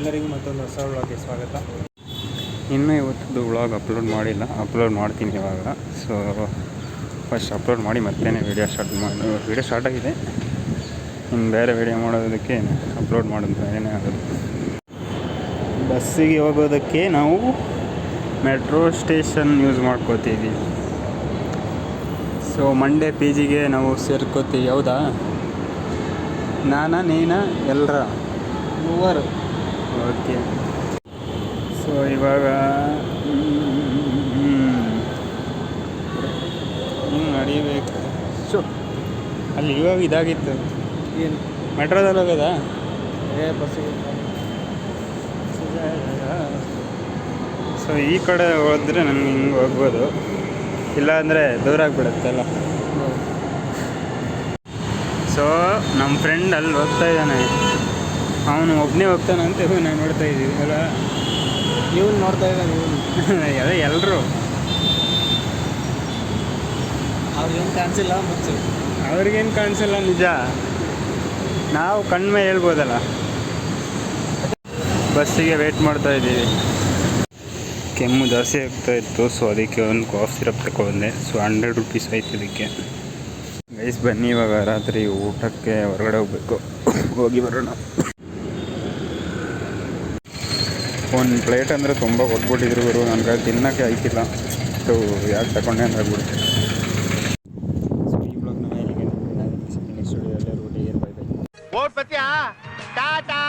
ಎಲ್ಲರಿಗೂ ಮತ್ತೊಂದು ಹೊಸ ವ್ಲಾಗ್ಗೆ ಸ್ವಾಗತ. ಇನ್ನೂ ಇವತ್ತು ವ್ಲಾಗ್ ಅಪ್ಲೋಡ್ ಮಾಡಿಲ್ಲ. ಅಪ್ಲೋಡ್ ಮಾಡ್ತೀನಿ ಇವಾಗ. ಸೊ ಫಸ್ಟ್ ಅಪ್ಲೋಡ್ ಮಾಡಿ ಮತ್ತೆ ವೀಡಿಯೋ ಸ್ಟಾರ್ಟ್ ಮಾಡಿ ವೀಡಿಯೋ ಸ್ಟಾರ್ಟ್ ಆಗಿದೆ. ಇನ್ನು ಬೇರೆ ವೀಡಿಯೋ ಮಾಡೋದಕ್ಕೆ ಅಪ್ಲೋಡ್ ಮಾಡೋದು ಏನೇ ಆಗೋದು ಬಸ್ಸಿಗೆ ಹೋಗೋದಕ್ಕೆ ನಾವು ಮೆಟ್ರೋ ಸ್ಟೇಷನ್ ಯೂಸ್ ಮಾಡ್ಕೋತೀವಿ. ಸೊ ಮಂಡೇ ಪಿ ಜಿಗೆ ನಾವು ಸೇರ್ಕೋತೀವಿ ಹೌದಾ? ನಾನಾ ನೀನಾ ಎಲ್ಲರ ಮೂವರು. ಓಕೆ. ಸೊ ಇವಾಗ ಹ್ಞೂ ನಡಿಬೇಕು. ಸೊ ಅಲ್ಲಿ ಇವಾಗ ಇದಾಗಿತ್ತು. ಏನು? ಮೆಟ್ರೋದಲ್ಲಿ ಹೋಗೋದಾ? ಏ ಬಸ್ಸಿಗೆ ಸೊ ಈ ಕಡೆ ಹೋದರೆ ನನಗೆ ಹಿಂಗೆ ಹೋಗ್ಬೋದು. ಇಲ್ಲ ಅಂದರೆ ದೂರ ಆಗಿಬಿಡುತ್ತಲ್ಲ ಸೊ ನಮ್ಮ ಫ್ರೆಂಡ್ ಅಲ್ಲಿ ಹೋಗ್ತಾ ಇದ್ದಾನೆ. ಅವನು ಒಬ್ಬನೇ ಹೋಗ್ತಾನಂತ ನಾವು ನೋಡ್ತಾ ಇದ್ದೀವಿ ಅಲ್ಲ? ನೀವು ನೋಡ್ತಾ ಇಲ್ಲ ನೀವು ಅದೇ ಎಲ್ಲರೂ ಅವ್ರಿಗೇನು ಕಾಣಿಸಿಲ್ಲ ಮುಚ್ಚು. ಅವ್ರಿಗೇನು ಕಾಣಿಸಿಲ್ಲ ನಿಜ? ನಾವು ಕಣ್ಮೆ ಹೇಳ್ಬೋದಲ್ಲ. ಬಸ್ಸಿಗೆ ವೇಟ್ ಮಾಡ್ತಾ ಇದ್ದೀವಿ. ಕೆಮ್ಮು ಜಾಸ್ತಿ ಆಗ್ತಾ ಇತ್ತು ಸೊ ಅದಕ್ಕೆ ಒಂದು ಕಾಫ್ ಸಿರಪ್ ತಗೊಂಡೆ ಸೊ ಹಂಡ್ರೆಡ್ ರುಪೀಸ್ ಆಯ್ತು ಇದಕ್ಕೆ. ಗೈಸ್ ಬನ್ನಿ ಇವಾಗ ರಾತ್ರಿ ಊಟಕ್ಕೆ ಹೊರಗಡೆ ಹೋಗ್ಬೇಕು. ಹೋಗಿ ಬರೋಣ. ಒಂದು ಪ್ಲೇಟ್ ಅಂದರೆ ತುಂಬ ಕೊಟ್ಬಿಟ್ಟಿದ್ರು ಗುರು ನನಗೆ ತಿನ್ನೋಕ್ಕೆ ಆಯ್ತಿಲ್ಲ. ಸೊ ಯಾಕೆ ತಗೊಂಡೆ ಅಂತ ಆಗ್ಬಿಡುತ್ತೆ ಟಾಟಾ.